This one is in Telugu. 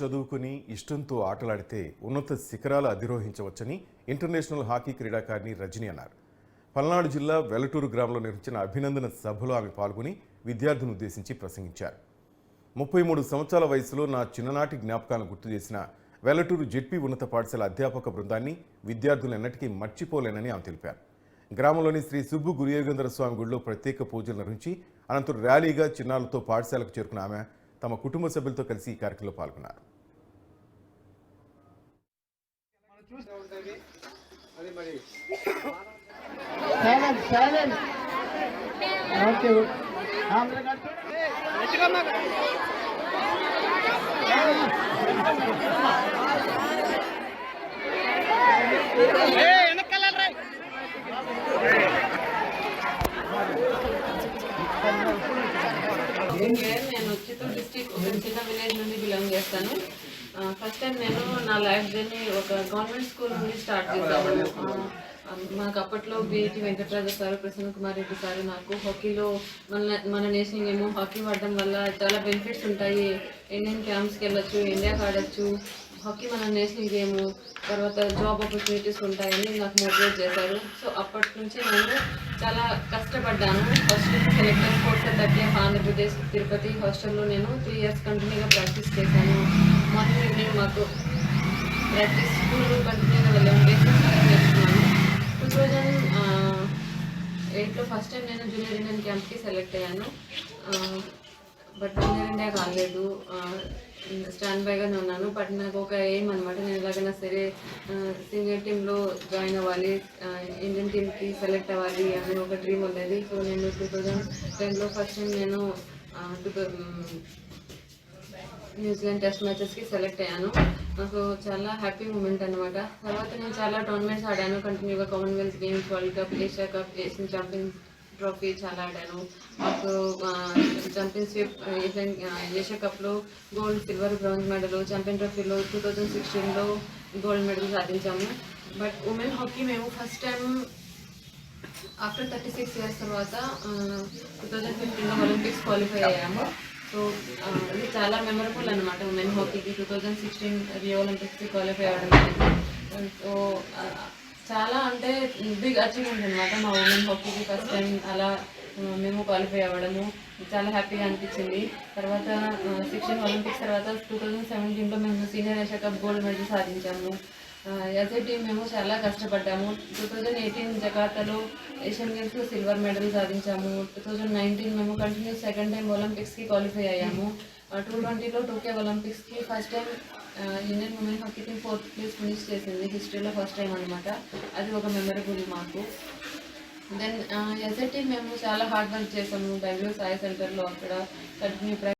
చదువుకుని ఇష్టంతో ఆటలాడితే ఉన్నత శిఖరాలు అధిరోహించవచ్చని ఇంటర్నేషనల్ హాకీ క్రీడాకారిణి రజని అన్నారు. పల్నాడు జిల్లా వెలటూరు గ్రామంలో నిర్మించిన అభినందన సభలో ఆమె పాల్గొని విద్యార్థులను ఉద్దేశించి ప్రసంగించారు. ముప్పై మూడు సంవత్సరాల వయసులో నా చిన్ననాటి జ్ఞాపకాలను గుర్తు చేసిన వెలటూరు జెడ్పీ ఉన్నత పాఠశాల అధ్యాపక బృందాన్ని విద్యార్థులు ఎన్నటికీ మర్చిపోలేనని ఆమె తెలిపారు. గ్రామంలోని శ్రీ సుబ్బు గురియోగేంద్ర స్వామి గుడిలో ప్రత్యేక పూజలు నిర్వహించి అనంతరం ర్యాలీగా చిన్నారులతో పాఠశాలకు చేరుకున్న ఆమె తమ కుటుంబ సభ్యులతో కలిసి ఈ కార్యక్రమంలో పాల్గొన్నారు. అది మరి సైలెంట్ సైలెంట్ ఓకే నేను చిత్తూరు డిస్టిక్ ఒక చిన్న విలేజ్ నుండి బిలాంగ్ చేస్తాను. ఫస్ట్ టైం నేను నా లైఫ్ జర్నీ ఒక గవర్నమెంట్ స్కూల్ నుండి స్టార్ట్ చేశాను. మాకు అప్పట్లో BIT Venkataraju sir Prasanna Kumar Reddy sir నాకు హాకీలో మన మన నేషన్ ఏమో హాకీ ఆడడం వల్ల చాలా బెనిఫిట్స్ ఉంటాయి. ఇండియన్ క్యాంప్స్కి వెళ్ళొచ్చు ఇండియాకి ఆడొచ్చు. హాకీ మన నేషనల్ గేమ్ తర్వాత జాబ్ ఆపర్చునిటీస్ ఉంటాయని నాకు మోటివేట్ చేశారు. సో అప్పటి నుంచి నేను చాలా కష్టపడ్డాను. ఫస్ట్ సెలెక్ట్ అయిన కోర్స్ థర్టీ ఆంధ్రప్రదేశ్ తిరుపతి హాస్టల్లో నేను త్రీ ఇయర్స్ కంటిన్యూగా ప్రాక్టీస్ చేశాను. మార్నింగ్ మాకు ప్రాక్టీస్ స్కూల్ కంటిన్యూగా వెళ్ళాము బేసిక్స్ నేర్చుకున్నాను టూ థౌజండ్ ఎయిట్లో ఫస్ట్ టైం నేను జూనియర్ ఇండియన్ క్యాంప్కి సెలెక్ట్ అయ్యాను. బట్ జూనియర్ ఇండియా కాలేదు. స్టాండ్ బైగానే ఉన్నాను. బట్ నాకు ఒక ఎయిమ్ అనమాట నేను ఎలాగైనా సరే సీనియర్ టీంలో జాయిన్ అవ్వాలి ఇండియన్ టీమ్కి సెలెక్ట్ అవ్వాలి అని ఒక డ్రీమ్ ఉండేది. సో నేను టూ థౌజండ్ టెన్లో ఫస్ట్ టైం నేను టూ న్యూజిలాండ్ టెస్ట్ మ్యాచెస్కి సెలెక్ట్ అయ్యాను. నాకు చాలా హ్యాపీ మూమెంట్ అనమాట తర్వాత నేను చాలా టోర్నమెంట్స్ ఆడాను. కంటిన్యూగా Commonwealth games world cup Asia cup Asian champions trophy చాలా ఆడాను. మాకు ఛాంపియన్షిప్ ఏషియా కప్లో gold silver bronze medal champion ట్రోఫీలో టూ థౌజండ్ సిక్స్టీన్లో గోల్డ్ మెడల్ సాధించాము. బట్ ఉమెన్ హాకీ మేము first time after thirty six years తర్వాత టూ థౌజండ్ ఫిఫ్టీన్లో ఒలింపిక్స్ క్వాలిఫై అయ్యాము. సో ఇది చాలా మెమరబుల్ అనమాట ఉమెన్ హాకీకి టూ థౌజండ్ సిక్స్టీన్ రియో ఒలింపిక్స్కి క్వాలిఫై అవ్వడం సో చాలా అంటే బిగ్ అచీవ్మెంట్ అనమాట మా ఉమెన్ హాకీకి ఫస్ట్ టైం అలా మేము క్వాలిఫై అవ్వడము. చాలా హ్యాపీగా అనిపించింది. తర్వాత సిక్స్టీన్ ఒలింపిక్స్ తర్వాత టూ థౌజండ్ సెవెంటీన్లో మేము senior Asia cup gold medal సాధించాము. As a team మేము చాలా కష్టపడ్డాము. టూ థౌజండ్ ఎయిటీన్ జకార్తాలో ఏషియన్ గేమ్స్లో సిల్వర్ మెడల్ సాధించాము. టూ థౌజండ్ నైన్టీన్ మేము కంటిన్యూస్ సెకండ్ టైం ఒలింపిక్స్కి క్వాలిఫై అయ్యాము. టూ ట్వంటీలో టూకే ఒలింపిక్స్కి first time Indian women hockey team fourth place finish చేసింది. హిస్టరీలో ఫస్ట్ టైం అనమాట అది ఒక మెమరబుల్ మాకు దెన్ ఎస్ఐ టీమ్ మేము చాలా హార్డ్ వర్క్ చేసాము. బెంగళూరు సాయి సెంటర్లో అక్కడ కంటిన్యూ